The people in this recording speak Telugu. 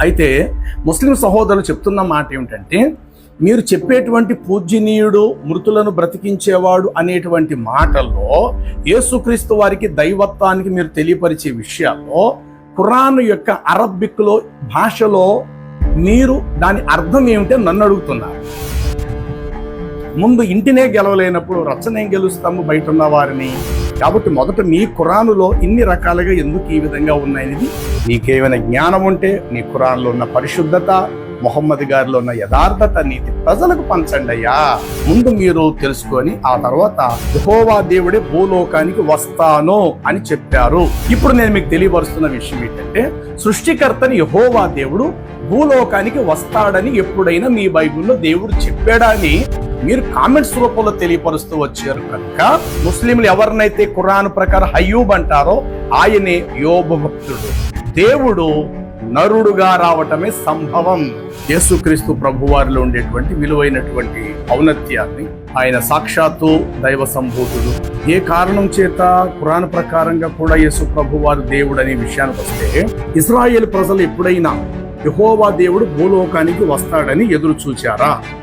అయితే ముస్లిం సహోదరులు చెప్తున్న మాట ఏమిటంటే మీరు చెప్పేటువంటి పూజనీయుడు మృతులను బ్రతికించేవాడు అనేటువంటి మాటల్లో యేసుక్రీస్తు వారికి దైవత్వానికి మీరు తెలియపరిచే విషయాల్లో ఖురాన్ యొక్క అరబిక్లో భాషలో మీరు దాని అర్థం ఏమిటో నన్ను అడుగుతున్నారు. ముందు ఇంటినే గెలవలేనప్పుడు రచ్చనేం గెలుస్తాము బయట ఉన్న వారిని? కాబట్టి మొదట నీ ఖురానులో ఇన్ని రకాలుగా ఎందుకు ఈ విధంగా ఉన్నాయనేది నీకేమైనా జ్ఞానం ఉంటే నీ ఖురాన్లో ఉన్న పరిశుద్ధత మొహమ్మద్ గారిలో ఉన్న యథార్థత నీతి ప్రజలకు పంచండి అయ్యా. ముందు మీరు తెలుసుకొని ఆ తర్వాత యహోవా దేవుడే భూలోకానికి వస్తాను అని చెప్పారు. ఇప్పుడు నేను మీకు తెలియపరుస్తున్న విషయం ఏంటంటే సృష్టికర్తని యహోవా దేవుడు భూలోకానికి వస్తాడని ఎప్పుడైనా మీ బైబిల్లో దేవుడు చెప్పాడా అని మీరు కామెంట్స్ రూపంలో తెలియపరుస్తూ వచ్చారు కనుక ముస్లింలు ఎవరినైతే ఖురాన్ ప్రకారం హయ్యూబ్ అంటారో ఆయనే యోబు భక్తుడు. దేవుడు నరుడుగా రావటమే సంభవం. యేసుక్రీస్తు ప్రభువారిలో ఉండేటువంటి విలువైనటువంటి ఔన్నత్యాన్ని ఆయన సాక్షాత్తు దైవ సంభూతుడు. ఏ కారణం చేత పురాణ ప్రకారంగా కూడా యేసు ప్రభువారు దేవుడు అనే విషయానికి వస్తే ఇస్రాయేల్ ప్రజలు ఎప్పుడైనా యహోవా దేవుడు భూలోకానికి వస్తాడని ఎదురు చూచారా